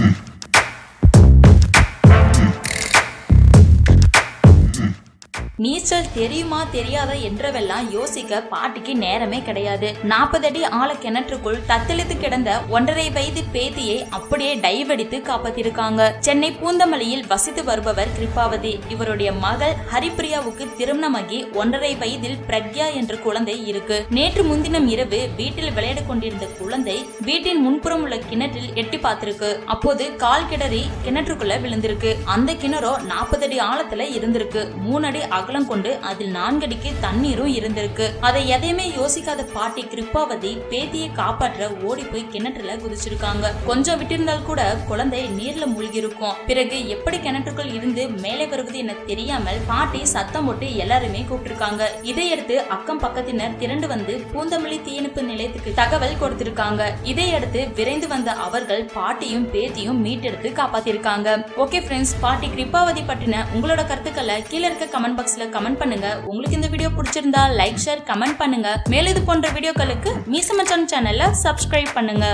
Listen. நீச்சல் தெரியுமா தெரியாத என்றவெல்லாம் யோசிக்க பாட்டிக்கு நேரமே கிடையாது. நாற்பது அடி ஆழ கிணற்றுக்குள் தத்தளித்து கிடந்த ஒன்றரை வயது பேத்தியை அப்படியே டைவ் அடித்து காப்பாத்திருக்காங்க. சென்னை பூந்தமல்லியில் வசித்து வருபவர் கிருபாவதி. இவருடைய மகள் ஹரிப்பிரியாவுக்கு திருமணமாகி ஒன்றரை வயதில் பிரக்யா என்ற குழந்தை இருக்கு. நேற்று முன்தினம் இரவு வீட்டில் விளையாட கொண்டிருந்த குழந்தை வீட்டின் முன்புறம் உள்ள கிணற்றில் எட்டி பார்த்திருக்கு. அப்போது கால் கிணறி கிணற்றுக்குள்ள விழுந்திருக்கு. அந்த கிணறோ நாற்பது அடி ஆழத்துல இருந்திருக்கு. மூணு அடி அகலம் கொண்டு அதில் நான்கடிக்கு தண்ணீரும் இருந்திருக்கு. அதை எதையுமே யோசிக்காத பாட்டி கிருப்பாவதி பேத்தியை காப்பாற்ற ஓடி போய் கிணற்றுல குதிச்சிருக்காங்க. கொஞ்சம் விட்டிருந்தால் கூட குழந்தை நீர்ல மூழ்கி இருக்கும் பிறகு எப்படி கிணற்றுக்குள் இருந்து மேலே வருவது என தெரியாமல் பாட்டி சத்தம் போட்டு எல்லாருமே கூப்பிட்டிருக்காங்க. இதையடுத்து அக்கம் பக்கத்தினர் திரண்டு வந்து பூந்தமல்லி தீயணைப்பு நிலையத்துக்கு தகவல் கொடுத்திருக்காங்க. இதையடுத்து விரைந்து வந்த அவர்கள் பாட்டியும் பேத்தியும் மீட்டெடுத்து காப்பாத்திருக்காங்க. ஓகே ஃப்ரெண்ட்ஸ் பாட்டி கிருப்பாவதி பற்றின உங்களோட கருத்துக்களை கீழே இருக்க கமெண்ட் பாக்ஸ்ல கமெண்ட் பண்ணுங்க. உங்களுக்கு இந்த வீடியோ பிடிச்சிருந்தா லைக் ஷேர் கமெண்ட் பண்ணுங்க. மேலும் இது போன்ற வீடியோக்களுக்கு மீசமச்சான் சேனல்ல சப்ஸ்கிரைப் பண்ணுங்க.